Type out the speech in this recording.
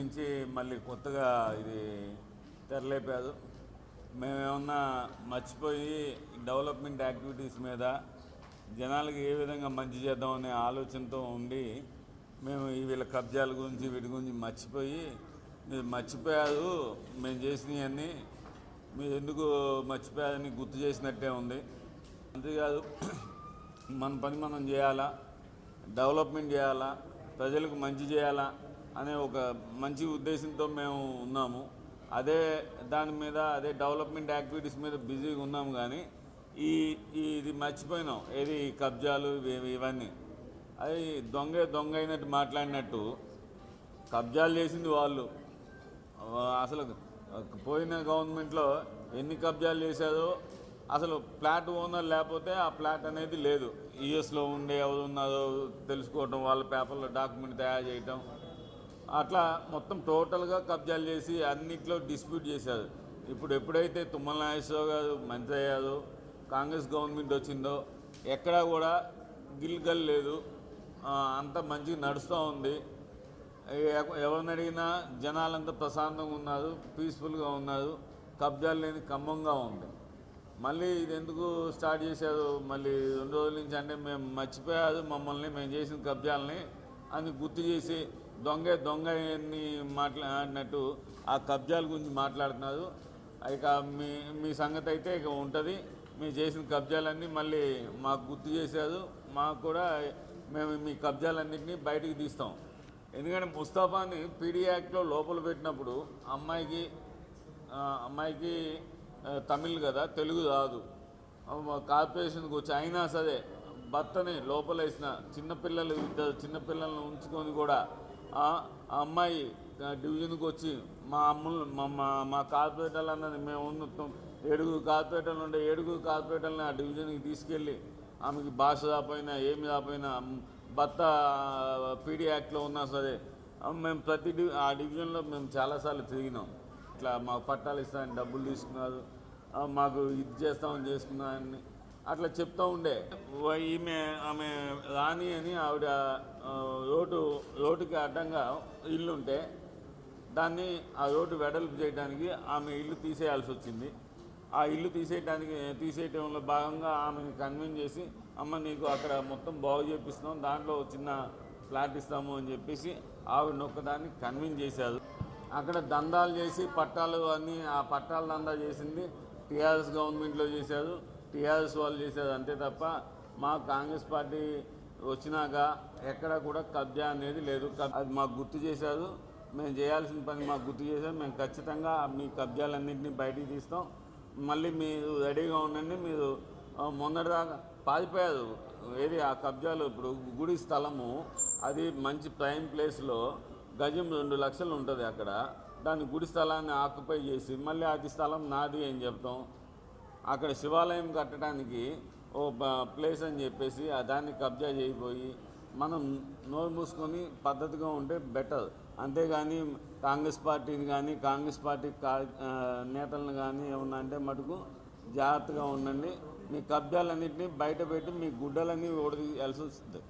కొత్తగా ఇది తెరలేపారు. మేమేమన్నా మర్చిపోయి డెవలప్మెంట్ యాక్టివిటీస్ మీద జనాలకి ఏ విధంగా మంచి చేద్దామనే ఆలోచనతో ఉండి మేము ఈ వీళ్ళ కబ్జాల గురించి వీటి గురించి మర్చిపోయి మీరు మర్చిపోయారు మేము చేసినవన్నీ మీరు ఎందుకు మర్చిపోయారని గుర్తు చేసినట్టే ఉంది. అంతేకాదు మన పని మనం చేయాలా? డెవలప్మెంట్ చేయాలా? ప్రజలకు మంచి చేయాలా? అనే ఒక మంచి ఉద్దేశంతో మేము ఉన్నాము. అదే దాని మీద అదే డెవలప్మెంట్ యాక్టివిటీస్ మీద బిజీగా ఉన్నాము కానీ ఈ ఈ ఇది మర్చిపోయినాం. ఏది కబ్జాలు ఇవన్నీ. అది దొంగ దొంగ అయినట్టు మాట్లాడినట్టు కబ్జాలు చేసింది వాళ్ళు. అసలు పోయిన గవర్నమెంట్లో ఎన్ని కబ్జాలు చేశారో అసలు ఫ్లాట్ ఓనర్ లేకపోతే ఆ ఫ్లాట్ అనేది లేదు. యుఎస్లో ఉండే ఎవరు ఉన్నారో తెలుసుకోవటం వాళ్ళ పేపర్లో డాక్యుమెంట్ తయారు చేయటం అట్లా మొత్తం టోటల్గా కబ్జాలు చేసి అన్నిట్లో డిస్ప్యూట్ చేశారు. ఇప్పుడు ఎప్పుడైతే తుమ్మల నాగేశ్వరరావు గారు మంత్రి అయ్యారో కాంగ్రెస్ గవర్నమెంట్ వచ్చిందో ఎక్కడా కూడా గిల్గల్ లేదు. అంత మంచిగా నడుస్తూ ఉంది. ఎవరిని అడిగినా జనాలంతా ప్రశాంతంగా ఉన్నారు పీస్ఫుల్గా ఉన్నారు. కబ్జాలు లేని ఖమ్మంగా ఉంది. మళ్ళీ ఇది ఎందుకు స్టార్ట్ చేశారు? మళ్ళీ రెండు రోజుల నుంచి అంటే మేము మర్చిపోయారు. మమ్మల్ని మేము చేసిన కబ్జాలని అని గుర్తు చేసి దొంగ దొంగ అని మాట్లాడినట్టు ఆ కబ్జాల గురించి మాట్లాడుతున్నారు. ఇక మీ మీ సంగతి అయితే ఇక ఉంటుంది. మీరు చేసిన కబ్జాలన్నీ మళ్ళీ మాకు గుర్తు చేశారు. మాకు కూడా మేము మీ కబ్జాలన్నింటినీ బయటికి తీస్తాం. ఎందుకంటే ముస్తాఫాని పీడీ యాక్ట్లో లోపల పెట్టినప్పుడు అమ్మాయికి అమ్మాయికి తమిళ్ కదా తెలుగు రాదు. కార్పొరేషన్కి వచ్చి అయినా సరే భర్తని లోపలేసిన చిన్నపిల్లలు ఇద్దరు చిన్నపిల్లలను ఉంచుకొని కూడా ఆ అమ్మాయి డివిజన్కి వచ్చి మా అమ్ములు మా మా మా కార్పొరేటర్లు అన్నది మేము ఉన్న ఏడుగురు కార్పొరేటర్లు ఉండే ఏడుగురు కార్పొరేటర్ని ఆ డివిజన్కి తీసుకెళ్ళి ఆమెకి భాష రాపోయినా ఏమి రాపోయినా భర్త పీడీ యాక్ట్లో ఉన్నా సరే మేము ప్రతి డివి ఆ డివిజన్లో మేము చాలాసార్లు తిరిగినాం. ఇట్లా మాకు పట్టాలు ఇస్తామని డబ్బులు తీసుకున్నారు. మాకు ఇది చేస్తామని చేసుకున్నారని అట్లా చెప్తూ ఉండే. ఈమె ఆమె రాణి అని ఆవిడ రోడ్డు రోడ్డుకి అడ్డంగా ఇల్లుంటే దాన్ని ఆ రోడ్డు వెడల్పు చేయడానికి ఆమె ఇల్లు తీసేయాల్సి వచ్చింది. ఆ ఇల్లు తీసేయడానికి తీసేయటంలో భాగంగా ఆమెను కన్విన్స్ చేసి అమ్మ నీకు అక్కడ మొత్తం బాగు చేపిస్తున్నాం దాంట్లో చిన్న ఫ్లాట్ ఇస్తాము అని చెప్పేసి ఆవిడ నొక్కదాన్ని కన్విన్స్ చేశారు. అక్కడ దందాలు చేసి పట్టాలు అన్నీ ఆ పట్టాల దందా చేసింది టీఆర్ఎస్ గవర్నమెంట్లో చేశారు. టీఆర్ఎస్ వాళ్ళు చేశారు అంతే తప్ప మా కాంగ్రెస్ పార్టీ వచ్చినాక ఎక్కడ కూడా కబ్జా అనేది లేదు. అది మాకు గుర్తు చేశారు. మేము చేయాల్సిన పని మాకు గుర్తు చేశారు. మేము ఖచ్చితంగా మీ కబ్జాలన్నింటినీ బయటికి తీస్తాం. మళ్ళీ మీరు రెడీగా ఉండండి. మీరు మొన్నటిదాకా పారిపోయారు. ఏది ఆ కబ్జాలు ఇప్పుడు గుడి స్థలము అది మంచి ప్రైమ్ ప్లేస్లో గజం రెండు లక్షలు ఉంటుంది అక్కడ. దాని గుడి స్థలాన్ని ఆక్యుపై చేసి మళ్ళీ అది స్థలం నాది అని చెప్తాం. అక్కడ శివాలయం కట్టడానికి ఓ బ- ప్లేస్ అని చెప్పేసి దాన్ని కబ్జా చేయిపోయి మనం నోరు మూసుకొని పద్ధతిగా ఉంటే బెటర్. అంతేగాని కాంగ్రెస్ పార్టీని కానీ కాంగ్రెస్ పార్టీ కా నేతలను కానీ ఏమన్నా అంటే మటుకు జాగ్రత్తగా ఉండండి. మీ కబ్జాలన్నింటినీ బయట పెట్టి మీ గుడ్డలన్నీ ఓడియాల్సి వస్తుంది.